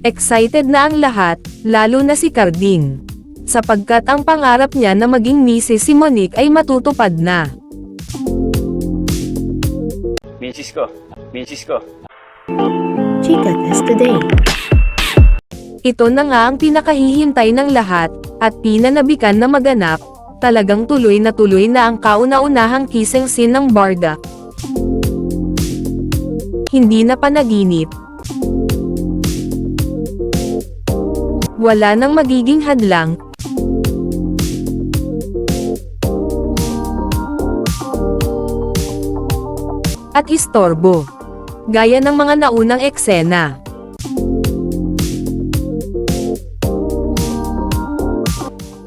Excited na ang lahat, lalo na si Carding. Sapagkat ang pangarap niya na maging misis si Monique ay matutupad na. Misis ko. Misis ko. Chica Test Today. Ito na nga ang pinakahihintay ng lahat, at pinanabikan na maganap, talagang tuloy na tuloy na ang kauna-unahang kissing scene ng Barda. Hindi na panaginip. Wala nang magiging hadlang. At istorbo. Gaya ng mga naunang eksena.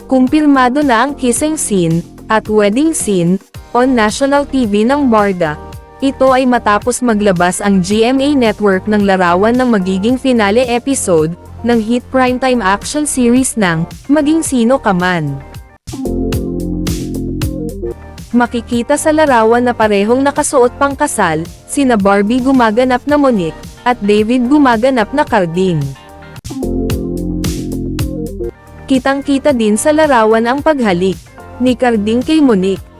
Kumpirmado na ang kissing scene, at wedding scene, on national TV ng Barda. Ito ay matapos maglabas ang GMA Network ng larawan ng magiging finale episode, ng hit primetime action series ng, Maging Sino Ka Man. Makikita sa larawan na parehong nakasuot pang kasal, sina Barbie gumaganap na Monique, at David gumaganap na Carding. Kitang-kita din sa larawan ang paghalik ni Carding kay Monique.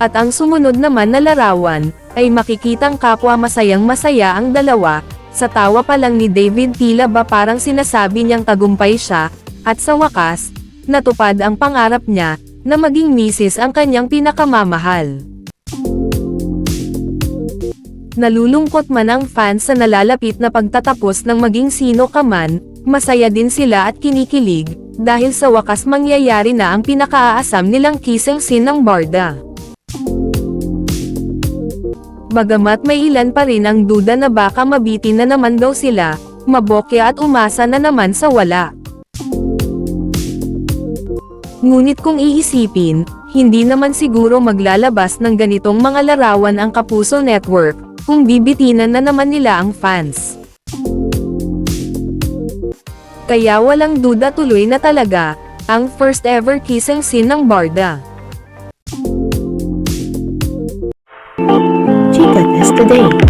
At ang sumunod naman na larawan, ay makikitang kapwa masayang masaya ang dalawa, sa tawa pa lang ni David tila ba parang sinasabi niyang tagumpay siya, at sa wakas, natupad ang pangarap niya, na maging misis ang kanyang pinakamamahal. Nalulungkot man ang fans sa nalalapit na pagtatapos ng maging sino ka man, masaya din sila at kinikilig, dahil sa wakas mangyayari na ang pinakaaasam nilang kissing scene ng Barda. Bagamat may ilan pa rin ang duda na baka mabitin na naman daw sila, mabokya at umasa na naman sa wala. Ngunit kung iisipin, hindi naman siguro maglalabas ng ganitong mga larawan ang Kapuso Network, kung bibitinan na naman nila ang fans. Kaya walang duda tuloy na talaga, ang first ever kissing scene ng Barda. Today.